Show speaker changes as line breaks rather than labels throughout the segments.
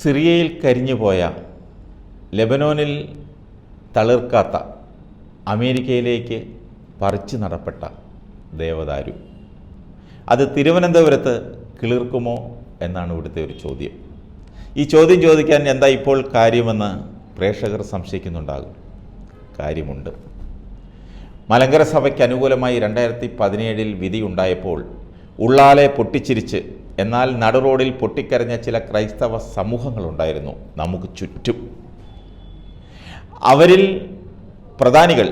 സിറിയയിൽ കരിഞ്ഞുപോയ ലെബനോനിൽ തളിർക്കാത്ത അമേരിക്കയിലേക്ക് പറിച്ചു നടപ്പെട്ട ദേവദാരു. അത് തിരുവനന്തപുരത്ത് കിളിർക്കുമോ എന്നാണ് ഇവിടുത്തെ ഒരു ചോദ്യം. ഈ ചോദ്യം ചോദിക്കാൻ എന്താ ഇപ്പോൾ കാര്യമെന്ന് പ്രേക്ഷകർ സംശയിക്കുന്നുണ്ടാകും. കാര്യമുണ്ട്. മലങ്കര സഭയ്ക്ക് അനുകൂലമായി രണ്ടായിരത്തി പതിനേഴിൽ വിധിയുണ്ടായപ്പോൾ ഉള്ളാലെ പൊട്ടിച്ചിരിച്ച് എന്നാൽ നടുറോഡിൽ പൊട്ടിക്കരഞ്ഞ ചില ക്രൈസ്തവ സമൂഹങ്ങളുണ്ടായിരുന്നു. നമുക്ക് ചുറ്റും. അവരിൽ പ്രധാനികൾ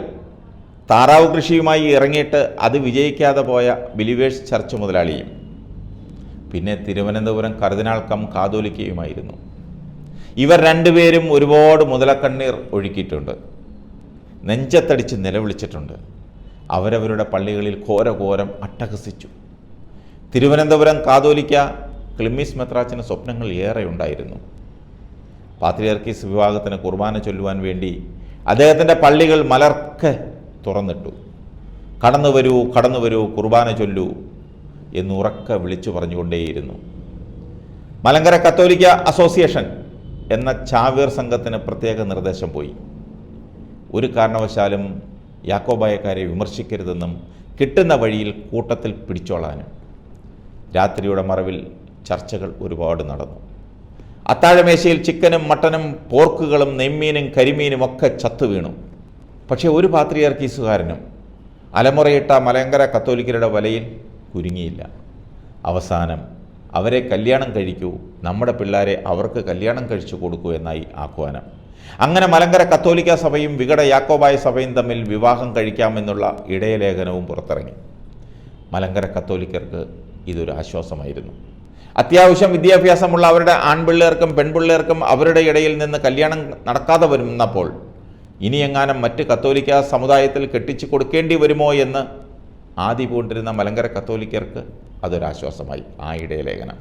താറാവ് കൃഷിയുമായി ഇറങ്ങിയിട്ട് അത് വിജയിക്കാതെ പോയ ബിലിവേഴ്സ് ചർച്ച് മുതലാളിയും പിന്നെ തിരുവനന്തപുരം കർദിനാൾ കം കാതോലിക്കയുമായിരുന്നു. ഇവർ രണ്ടുപേരും ഒരുപാട് മുതലക്കണ്ണീർ ഒഴുക്കിയിട്ടുണ്ട്. നെഞ്ചത്തടിച്ച് നിലവിളിച്ചിട്ടുണ്ട്. അവരവരുടെ പള്ളികളിൽ ഘോരഘോരം അട്ടഹസിച്ചു. തിരുവനന്തപുരം കാതോലിക്ക ക്ലിമ്മിസ് മെത്രാച്ചിന് സ്വപ്നങ്ങൾ ഏറെ ഉണ്ടായിരുന്നു. പാത്രിയർക്കീസ് വിഭാഗത്തിന് കുർബാന ചൊല്ലുവാൻ വേണ്ടി അദ്ദേഹത്തിന്റെ പള്ളികൾ മലർക്കെ തുറന്നിട്ടു. കടന്നു വരൂ കടന്നു വരൂ കുർബാന ചൊല്ലൂ എന്ന് വിളിച്ചു പറഞ്ഞുകൊണ്ടേയിരുന്നു. മലങ്കര കത്തോലിക്ക അസോസിയേഷൻ എന്ന ചാവീർ സംഘത്തിന് പ്രത്യേക നിർദ്ദേശം പോയി. ഒരു കാരണവശാലും യാക്കോബായക്കാരെ വിമർശിക്കരുതെന്നും കിട്ടുന്ന വഴിയിൽ കൂട്ടത്തിൽ പിടിച്ചോളാനും. രാത്രിയുടെ മറവിൽ ചർച്ചകൾ ഒരുപാട് നടന്നു. അത്താഴമേശയിൽ ചിക്കനും മട്ടനും പോർക്കുകളും നെയ്മീനും കരിമീനും ഒക്കെ ചത്തു വീണു. പക്ഷേ ഒരു പാത്രിയർക്കീസുകാരനും അലമുറയിട്ട മലങ്കര കത്തോലിക്കരുടെ വലയിൽ കുരുങ്ങിയില്ല. അവസാനം അവരെ കല്യാണം കഴിക്കൂ നമ്മുടെ പിള്ളേരെ അവർക്ക് കല്യാണം കഴിച്ചു കൊടുക്കൂ എന്നായി ആഹ്വാനം. അങ്ങനെ മലങ്കര കത്തോലിക്ക സഭയും വികട യാക്കോബായ സഭയും തമ്മിൽ വിവാഹം കഴിക്കാമെന്നുള്ള ഇടയലേഖനവും പുറത്തിറങ്ങി. മലങ്കര കത്തോലിക്കർക്ക് ഇതൊരു ആശ്വാസമായിരുന്നു. അത്യാവശ്യം വിദ്യാഭ്യാസമുള്ള അവരുടെ ആൺപിള്ളേർക്കും പെൺപിള്ളേർക്കും അവരുടെ ഇടയിൽ നിന്ന് കല്യാണം നടക്കാതെ വരുന്നപ്പോൾ ഇനി എങ്ങാനും മറ്റ് കത്തോലിക്ക സമുദായത്തിൽ കെട്ടിച്ചു കൊടുക്കേണ്ടി വരുമോ എന്ന് ആദി പൂണ്ടിരുന്ന മലങ്കര കത്തോലിക്കർക്ക് അതൊരാശ്വാസമായി ആ ഇടയലേഖനം.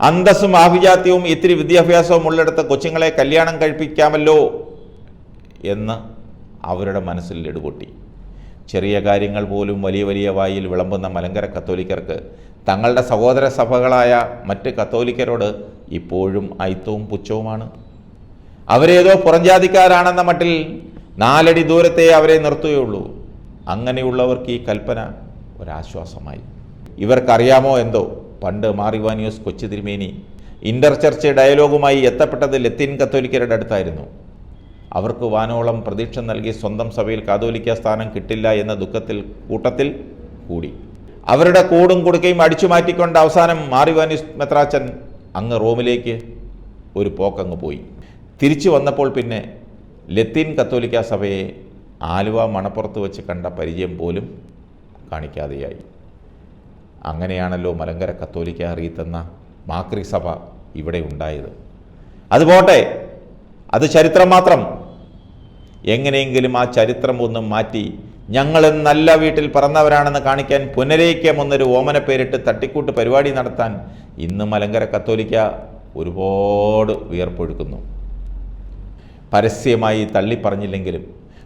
അന്തസ്സും ആഭിജാത്യവും ഇത്തിരി വിദ്യാഭ്യാസവും ഉള്ളിടത്ത് കൊച്ചുങ്ങളെ കല്യാണം കഴിപ്പിക്കാമല്ലോ എന്ന് അവരുടെ മനസ്സിൽ ഇടുപൊട്ടി. ചെറിയ കാര്യങ്ങൾ പോലും വലിയ വലിയ വായിൽ വിളമ്പുന്ന മലങ്കര കത്തോലിക്കർക്ക് തങ്ങളുടെ സഹോദര സഭകളായ മറ്റ് കത്തോലിക്കരോട് ഇപ്പോഴും ഐത്തവും പുച്ഛവുമാണ്. അവരേതോ പുറംജാതിക്കാരാണെന്ന മട്ടിൽ നാലടി ദൂരത്തെ അവരെ നിർത്തുകയുള്ളൂ. അങ്ങനെയുള്ളവർക്ക് ഈ കൽപ്പന ഒരാശ്വാസമായി. ഇവർക്കറിയാമോ എന്തോ? പണ്ട് മാറിവാനിയോസ് കൊച്ചു തിരുമേനി ഇന്റർ ചർച്ച് ഡയലോഗുമായി എത്തപ്പെട്ടത് ലത്തീൻ കത്തോലിക്കരുടെ അടുത്തായിരുന്നു. അവർക്ക് വാനോളം പ്രതീക്ഷ നൽകി സ്വന്തം സഭയിൽ കാതോലിക്ക സ്ഥാനം കിട്ടില്ല എന്ന ദുഃഖത്തിൽ കൂട്ടത്തിൽ കൂടി. അവരുടെ കൂടും കുടുക്കയും അടിച്ചു മാറ്റിക്കൊണ്ട് അവസാനം മാറിവാനിയോസ് മെത്രാച്ചൻ അങ്ങ് റോമിലേക്ക് ഒരു പോക്കങ്ങ് പോയി. തിരിച്ചു വന്നപ്പോൾ പിന്നെ ലത്തീൻ കത്തോലിക്ക സഭയെ ആലുവ മണപ്പുറത്ത് വെച്ച് കണ്ട പരിചയം പോലും കാണിക്കാതെയായി. അങ്ങനെയാണല്ലോ മലങ്കര കത്തോലിക്ക അറിയിത്തുന്ന മാക്രി സഭ ഇവിടെ ഉണ്ടായത്. അതുപോട്ടെ അത് ചരിത്രം മാത്രം. എങ്ങനെയെങ്കിലും ആ ചരിത്രം ഒന്നും മാറ്റി. ഞങ്ങൾ നല്ല വീട്ടിൽ പറന്നവരാണെന്ന് കാണിക്കാൻ പുനരേക്കം എന്നൊരു ഓമന പേരിട്ട് തട്ടിക്കൂട്ട് പരിപാടി നടത്താൻ ഇന്ന് മലങ്കര കത്തോലിക്ക ഒരുപാട് വിയർപ്പൊഴുക്കുന്നു. പരസ്യമായി തള്ളിപ്പറഞ്ഞില്ലെങ്കിലും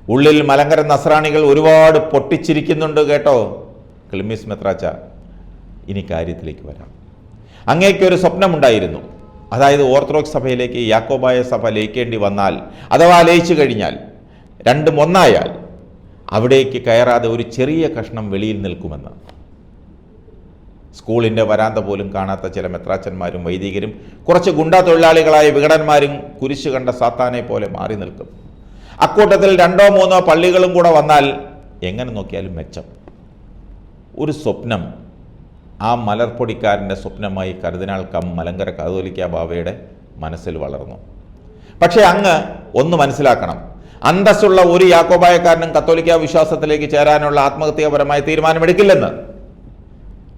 ഉള്ളിൽ മലങ്കര നസ്രാണികൾ ഒരുപാട് പൊട്ടിച്ചിരിക്കുന്നുണ്ട് കേട്ടോ. ക്ലിമിസ് മെത്രാച്ച ഇനി കാര്യത്തിലേക്ക് വരാം. അങ്ങേക്കൊരു സ്വപ്നമുണ്ടായിരുന്നു. അതായത് ഓർത്തഡോക്സ് സഭയിലേക്ക് യാക്കോബായ സഭ ലയിക്കേണ്ടി വന്നാൽ അഥവാ ലയിച്ചു കഴിഞ്ഞാൽ രണ്ടും ഒന്നായാൽ അവിടേക്ക് കയറാതെ ഒരു ചെറിയ കഷ്ണം വെളിയിൽ നിൽക്കുമെന്ന്. സ്കൂളിന്റെ വരാന്ത പോലും കാണാത്ത ചില മെത്രാച്ചന്മാരും വൈദികരും കുറച്ച് ഗുണ്ടാ തൊഴിലാളികളായ വികടന്മാരും കുരിശു കണ്ട സാത്താനെ പോലെ മാറി നിൽക്കും. അക്കൂട്ടത്തിൽ രണ്ടോ മൂന്നോ പള്ളികളും കൂടെ വന്നാൽ എങ്ങനെ നോക്കിയാലും മെച്ചം. ഒരു സ്വപ്നം ആ മലർപ്പൊടിക്കാരന്റെ സ്വപ്നമായി കരുതിനാൾ കം മലങ്കര കാതോലിക്ക ബാവയുടെ മനസ്സിൽ വളർന്നു. പക്ഷേ അങ്ങ് ഒന്ന് മനസ്സിലാക്കണം. അന്തസ്സുള്ള ഒരു യാക്കോബായക്കാരനും കത്തോലിക്ക വിശ്വാസത്തിലേക്ക് ചേരാനുള്ള ആത്മഹത്യാപരമായ തീരുമാനമെടുക്കില്ലെന്ന്.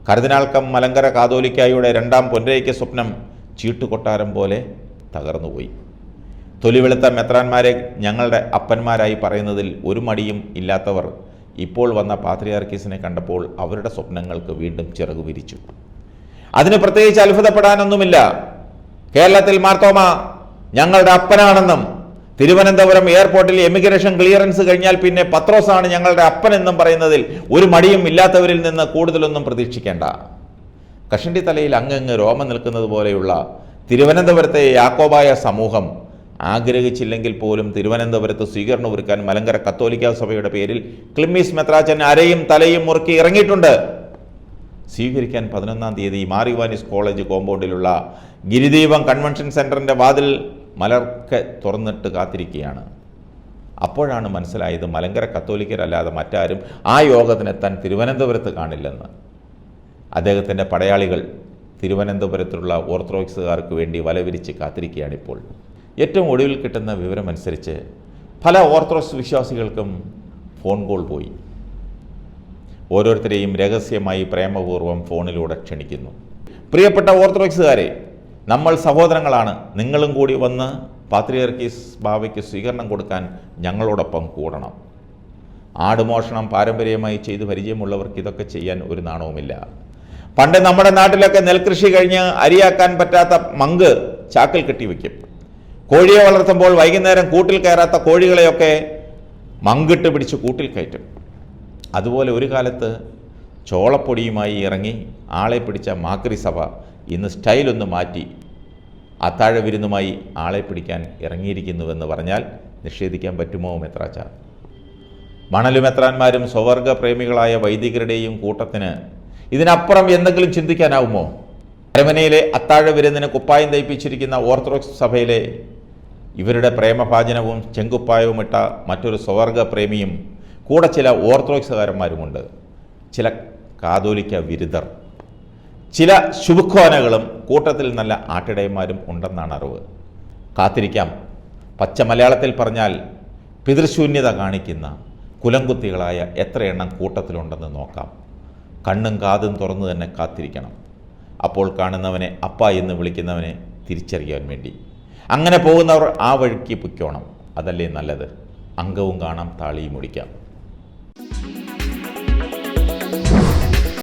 കരുതിനാൾക്കം മലങ്കര കാതോലിക്കായുടെ രണ്ടാം പൊൻരയ്ക്ക് സ്വപ്നം ചീട്ടുകൊട്ടാരം പോലെ തകർന്നുപോയി. തൊലിവെളുത്ത മെത്രാന്മാരെ ഞങ്ങളുടെ അപ്പന്മാരായി പറയുന്നതിൽ ഒരു മടിയും ഇല്ലാത്തവർ ഇപ്പോൾ വന്ന പാത്രിയാർക്കീസിനെ കണ്ടപ്പോൾ അവരുടെ സ്വപ്നങ്ങൾക്ക് വീണ്ടും ചിറകു വിരിച്ചു. അതിന് പ്രത്യേകിച്ച് അത്ഭുതപ്പെടാനൊന്നുമില്ല. കേരളത്തിൽ മാർത്തോമ ഞങ്ങളുടെ അപ്പനാണെന്നും തിരുവനന്തപുരം എയർപോർട്ടിൽ എമിഗ്രേഷൻ ക്ലിയറൻസ് കഴിഞ്ഞാൽ പിന്നെ പത്രോസാണ് ഞങ്ങളുടെ അപ്പൻ എന്നും പറയുന്നതിൽ ഒരു മടിയും ഇല്ലാത്തവരിൽ നിന്ന് കൂടുതലൊന്നും പ്രതീക്ഷിക്കേണ്ട. കഷണ്ടി തലയിൽ അങ്ങങ്ങ് രോമം നിൽക്കുന്നത് പോലെയുള്ള തിരുവനന്തപുരത്തെ യാക്കോബായ സമൂഹം ആഗ്രഹിച്ചില്ലെങ്കിൽ പോലും തിരുവനന്തപുരത്ത് സ്വീകരണം ഒരുക്കാൻ മലങ്കര കത്തോലിക്ക സഭയുടെ പേരിൽ ക്ലിമ്മീസ് മെത്രാച്ചൻ അരയും തലയും മുറുക്കി ഇറങ്ങിയിട്ടുണ്ട്. സ്വീകരിക്കാൻ പതിനൊന്നാം തീയതി മാറിവാനിസ് കോളേജ് കോമ്പൗണ്ടിലുള്ള ഗിരിദീപം കൺവെൻഷൻ സെന്ററിന്റെ വാതിൽ മലർക്കെ തുറന്നിട്ട് കാത്തിരിക്കുകയാണ്. അപ്പോഴാണ് മനസ്സിലായത് മലങ്കര കത്തോലിക്കരല്ലാതെ മറ്റാരും ആ യോഗത്തിനെത്താൻ തിരുവനന്തപുരത്ത് കാണില്ലെന്ന്. അദ്ദേഹത്തിന്റെ പടയാളികൾ തിരുവനന്തപുരത്തുള്ള ഓർത്തഡോക്സുകാർക്ക് വേണ്ടി വലവിരിച്ച് കാത്തിരിക്കുകയാണിപ്പോൾ. ഏറ്റവും ഒടുവിൽ കിട്ടുന്ന വിവരമനുസരിച്ച് പല ഓർത്തഡോക്സ് വിശ്വാസികൾക്കും ഫോൺ കോൾ പോയി. ഓരോരുത്തരെയും രഹസ്യമായി പ്രേമപൂർവം ഫോണിലൂടെ ക്ഷണിക്കുന്നു. പ്രിയപ്പെട്ട ഓർത്തഡോക്സുകാരെ നമ്മൾ സഹോദരങ്ങളാണ്. നിങ്ങളും കൂടി വന്ന് പാത്രിയർക്കീസ് ബാവയ്ക്ക് സ്വീകരണം കൊടുക്കാൻ ഞങ്ങളോടൊപ്പം കൂടണം. ആടുമോഷണം പാരമ്പര്യമായി ചെയ്ത് പരിചയമുള്ളവർക്ക് ഇതൊക്കെ ചെയ്യാൻ ഒരു നാണവുമില്ല. പണ്ട് നമ്മുടെ നാട്ടിലൊക്കെ നെൽകൃഷി കഴിഞ്ഞ് അരിയാക്കാൻ പറ്റാത്ത മങ്ക് ചാക്കിൽ കെട്ടിവെക്കും. കോഴിയെ വളർത്തുമ്പോൾ വൈകുന്നേരം കൂട്ടിൽ കയറാത്ത കോഴികളെയൊക്കെ മങ്കിട്ട് പിടിച്ച് കൂട്ടിൽ കയറ്റും. അതുപോലെ ഒരു കാലത്ത് ചോളപ്പൊടിയുമായി ഇറങ്ങി ആളെ പിടിച്ച മാക്രി സഭ ഇന്ന് സ്റ്റൈലൊന്ന് മാറ്റി അത്താഴ വിരുന്നുമായി ആളെ പിടിക്കാൻ ഇറങ്ങിയിരിക്കുന്നുവെന്ന് പറഞ്ഞാൽ നിഷേധിക്കാൻ പറ്റുമോ മെത്രാച്ച? മണലുമെത്രാന്മാരും സ്വവർഗ പ്രേമികളായ വൈദികരുടെയും കൂട്ടത്തിന് ഇതിനപ്പുറം എന്തെങ്കിലും ചിന്തിക്കാനാവുമോ? അരമനയിലെ അത്താഴ വിരുന്നിന് കുപ്പായം തയ്പ്പിച്ചിരിക്കുന്ന ഓർത്തഡോക്സ് സഭയിലെ ഇവരുടെ പ്രേമഭാചനവും ചെങ്കുപ്പായവും ഇട്ട മറ്റൊരു സ്വവർഗ പ്രേമിയും കൂടെ ചില ഓർത്തഡോക്സുകാരന്മാരുമുണ്ട്. ചില കാതോലിക്ക വിരുദ്ധർ. ചില ശുഭ്ഖോനകളും കൂട്ടത്തിൽ നല്ല ആട്ടിടയന്മാരും ഉണ്ടെന്നാണ് അറിവ്. കാത്തിരിക്കാം. പച്ച മലയാളത്തിൽ പറഞ്ഞാൽ പിതൃശൂന്യത കാണിക്കുന്ന കുലംകുത്തികളായ എത്ര എണ്ണം കൂട്ടത്തിലുണ്ടെന്ന് നോക്കാം. കണ്ണും കാതും തുറന്നു തന്നെ കാത്തിരിക്കണം. അപ്പോൾ കാണുന്നവനെ അപ്പ എന്ന് വിളിക്കുന്നവനെ തിരിച്ചറിയാൻ വേണ്ടി. അങ്ങനെ പോകുന്നവർ ആ വഴിക്ക് പൊയ്ക്കോണം. അതല്ലേ നല്ലത്. അംഗവും കാണാം താളിയും ഒടിക്കാം